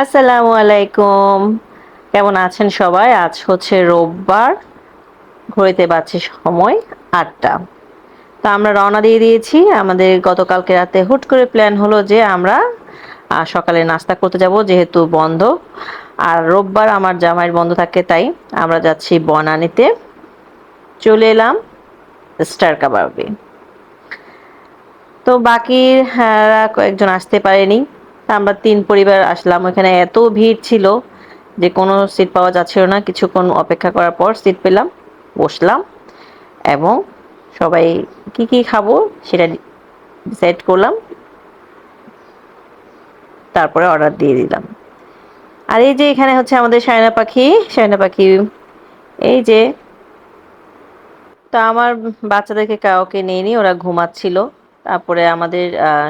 আসসালামু আলাইকুম। কেমন আছেন সবাই? আজ হচ্ছে রোববার, ঘড়িতে বাজছে সময় আটটা। তো আমরা রওনা দিয়ে দিয়েছি। আমাদের গতকালকে রাতে হুট করে প্ল্যান হলো যে আমরা সকালে নাস্তা করতে যাব, যেহেতু বন্ধ। আর রোববার আমার জামাইয়ের বন্ধ থাকে, তাই আমরা যাচ্ছি বনানীতে। চলে এলাম স্টার কাবাবে। তো বাকি কয়েকজন আসতে পারেনি। আমরা তিন পরিবার আসলাম, ওখানে এত ভিড় ছিল যে কোনো সিট পাওয়া যাচ্ছিল না। কিছুক্ষণ অপেক্ষা করার পর সিট পেলাম, বসলাম এবং সবাই কি কি খাব সেটা ডিসাইড করলাম। তারপরে অর্ডার দিয়ে দিলাম। আর এই যে এখানে হচ্ছে আমাদের সায়না পাখি সায়না পাখি, এই যে, তা আমার বাচ্চাদেরকে কাউকে নেয়নি ওরা ঘুমাচ্ছিল। তারপরে আমাদের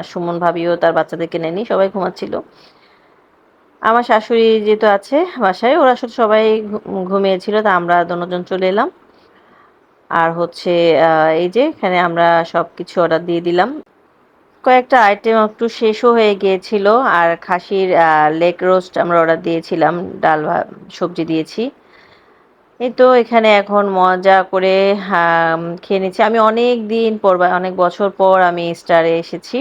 সুমন ভাবিও তার বাচ্চাদেরকে নেয়নি, সবাই ঘুমাচ্ছিল। আমার শাশুড়ি যেহেতু আছে বাসায়, ওরা শুধু সবাই ঘুমিয়েছিল, তা আমরা দুজন চলে এলাম। আর হচ্ছে এই যে এখানে আমরা সব কিছু অর্ডার দিয়ে দিলাম। কয়েকটা আইটেম একটু শেষও হয়ে গিয়েছিল, আর খাসির লেগ রোস্ট আমরা অর্ডার দিয়েছিলাম, ডাল সবজি দিয়েছি। এই তো এখানে এখন মজা করে খেয়ে নিচ্ছি। আমি অনেক দিন পর বা, অনেক বছর পর আমি স্টারে এসেছি।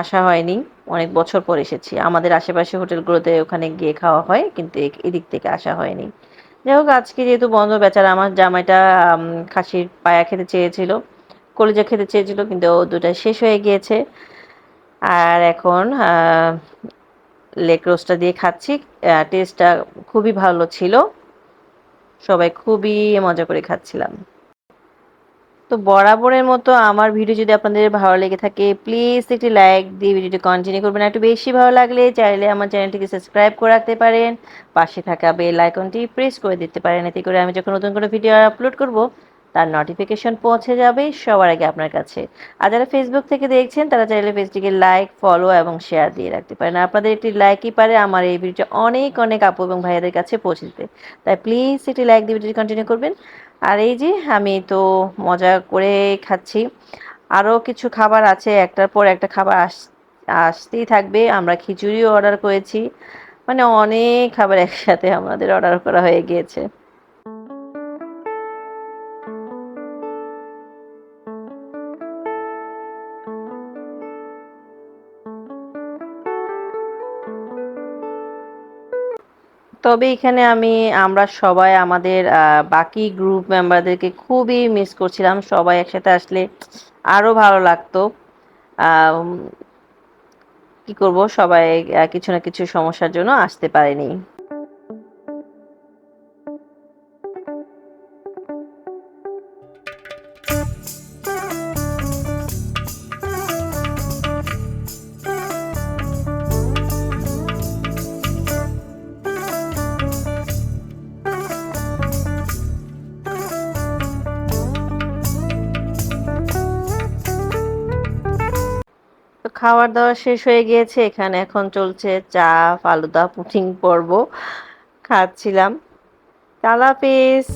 আসা হয়নি, অনেক বছর পর এসেছি। আমাদের আশেপাশে হোটেলগুলোতে ওখানে গিয়ে খাওয়া হয়, কিন্তু এদিক থেকে আসা হয়নি। যাই হোক, আজকে যেহেতু বন্ধ, বেচারা আমার জামাইটা খাসির পায়া খেতে চেয়েছিল, কলিজা খেতে চেয়েছিল, কিন্তু ও দুটা শেষ হয়ে গিয়েছে। আর এখন লেগ রোস্টটা দিয়ে খাচ্ছি। টেস্টটা খুবই ভালো ছিল। সবাই খুবই মজা করে খাচ্ছিলাম। তো বরাবরের মতো আমার ভিডিও যদি আপনাদের ভালো লেগে থাকে প্লিজ একটি লাইক দিয়ে ভিডিওটি কন্টিনিউ করবেন। একটু বেশি ভালো লাগলে চাইলে আমার চ্যানেলটিকে সাবস্ক্রাইব করে রাখতে পারেন। পাশে থাকা বেল আইকনটি প্রেস করে দিতে পারেন। এতে করে আমি যখন নতুন কোনো ভিডিও আপলোড করব তার নোটিফিকেশন পৌঁছে যাবে সবার আগে আপনার কাছে। আর যারা ফেসবুক থেকে দেখছেন, তারা চাইলে পেজটিকে লাইক ফলো এবং শেয়ার দিয়ে রাখতে পারেন। আপনাদের একটি লাইকই পারে, আমার এই ভিডিওটা অনেক অনেক আপু এবং ভাইয়াদের কাছে পৌঁছে দিতে। তাই প্লিজ একটি লাইক দিয়ে ভিডিওটি কন্টিনিউ করবেন। আর এই যে, আমি তো মজা করে খাচ্ছি। আরও কিছু খাবার আছে, একটার পর একটা খাবার আস, আসতেই থাকবে। আমরা খিচুড়িও অর্ডার করেছি। মানে অনেক খাবার একসাথে আমাদের অর্ডার করা হয়ে গিয়েছে। তবে এখানে আমি, আমরা সবাই আমাদের বাকি গ্রুপ মেম্বারদেরকে খুবই মিস করছিলাম। সবাই একসাথে আসলে আরও ভালো লাগতো। কি করব? সবাই কিছু না কিছু সমস্যার জন্য আসতে পারেনি। তো দাওয়া শেষ হয়ে গিয়েছে, এখানে এখন চলছে চা, ফালুদা পুটিং পর্ব। খাচ্ছিলাম। তালা হাফিজ